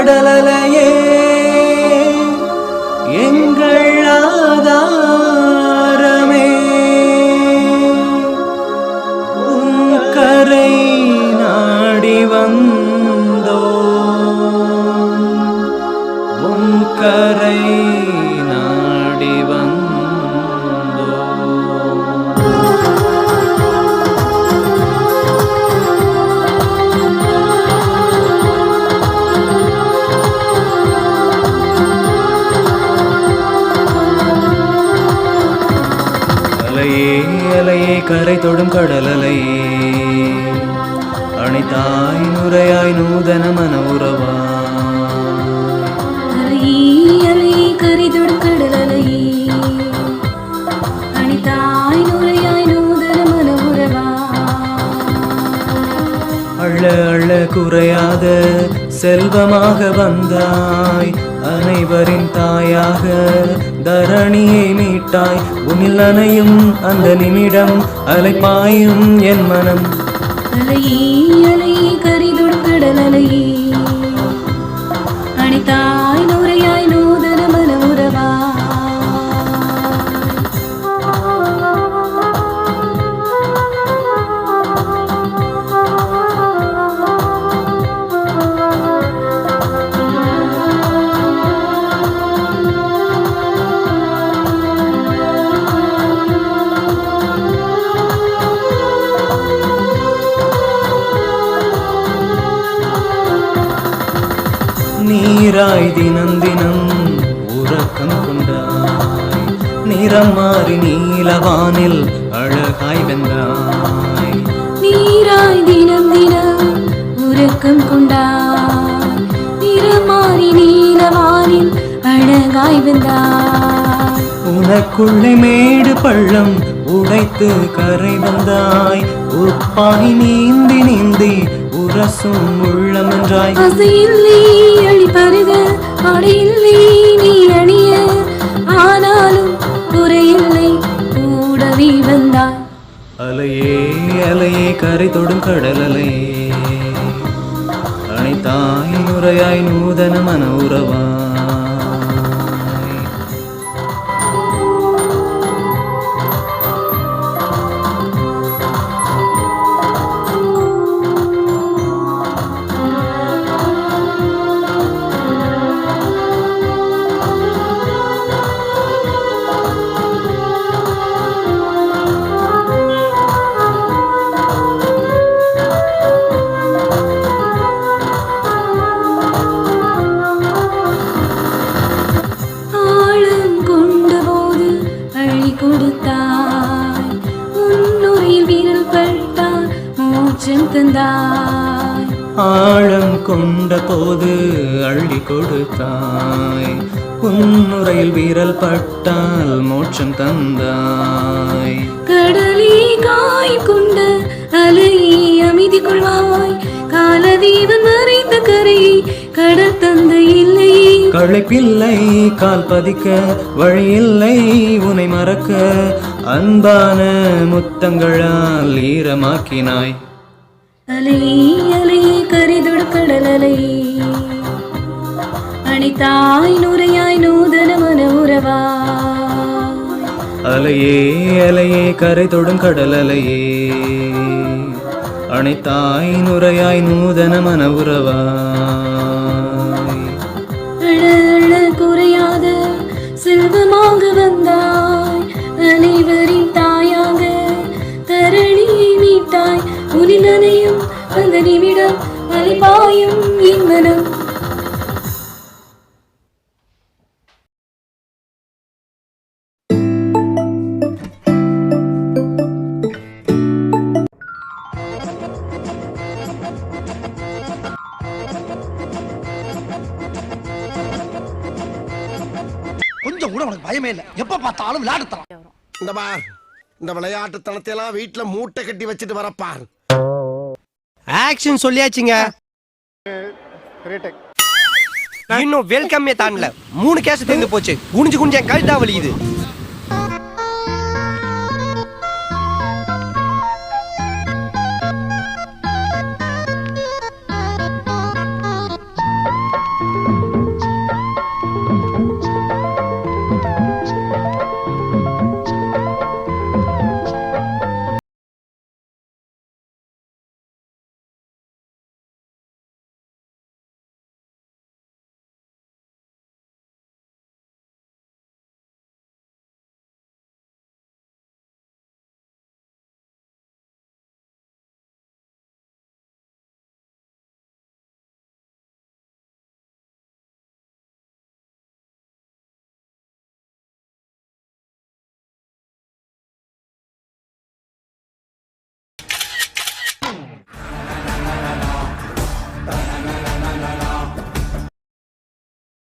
கடலலைய கரை தொடும் கடல் அலையே அணைத்தாய் நுரையாய் நூதன மன உறவா. அலையே அலையே கரிதொடும் கடல் அலையே அணிதாய் நுரையாய் நூதன மன உறவா. அள்ள அள்ள குறையாத செல்வமாக வந்தாய். அனைவரின் தாயாக தரணியை மீட்டாய். உன்னில் அணையும் அந்த நிமிடம் அலைப்பாயும் என் மனம். அலையே அலையே கரிதொடு கடல் அலையே. தினம் தினம் உறக்கம் கொண்டாய். நிறம் மாறி நீலவானில் அழகாய் வெந்தாய் நீராய் தினம் தினம் உறக்கம் கொண்டாய். நிறமாறி நீலவானில் அழகாய் வந்தாய் உனக்குள்ளே மேடு பள்ளம் உடைத்து கரை வந்தாய் உப்பாய் நீந்தி நீந்தி உரசும் உள்ளமென்றாய். அசையில்லை அழி பருக அடையில்லை நீ அணிய. ஆனாலும் குறையில்லை கூடவே வந்தாய். அலையே அலையே கரை தொடும் கடல் அலையே அனைத்தாய் நுரையாய் நூதன மன உறவாய் தந்தாய் ஆழம் கொண்ட போது அள்ளி கொடுத்தாய். உன்னுரையில் வீரல் பட்டால் மோட்சம் தந்தாய். கடலே காய் கொண்ட அலையே அமைதி கொள்வாய். காலதீவன் மறைந்த கரையை கடல் தந்த இல்லையே களைப்பில்லை கால் பதிக்க வழியில்லை உனை மறக்க அன்பான முத்தங்களால் ஈரமாக்கினாய். அலை அலை கரிதொடு கடல் அலையே அணித்தாய் நுரையாய் நூதன மன உறவா. அலையே அலையே கரை தொடும் கடல் அலையே அனைத்தாய் நுரையாய் நூதன மன உறவா. அலைபாயும் என் மனம் கொஞ்சம் கூட உனக்கு பயமே இல்ல. எப்ப பார்த்தாலும் விளையாடுத்தான் இந்த பார் இந்த விளையாட்டுத்தனத்தை எல்லாம் வீட்டுல மூட்டை கட்டி வச்சுட்டு வரப்பார் ஆக்ஷன் சொல்லியாச்சுங்க. இன்னும் வெல்கம்மே தாண்டல. மூணு கேஸ் தெரிந்து போச்சு. குனிஞ்சு குனிஞ்சு என் கழுத்தா வலிக்குது.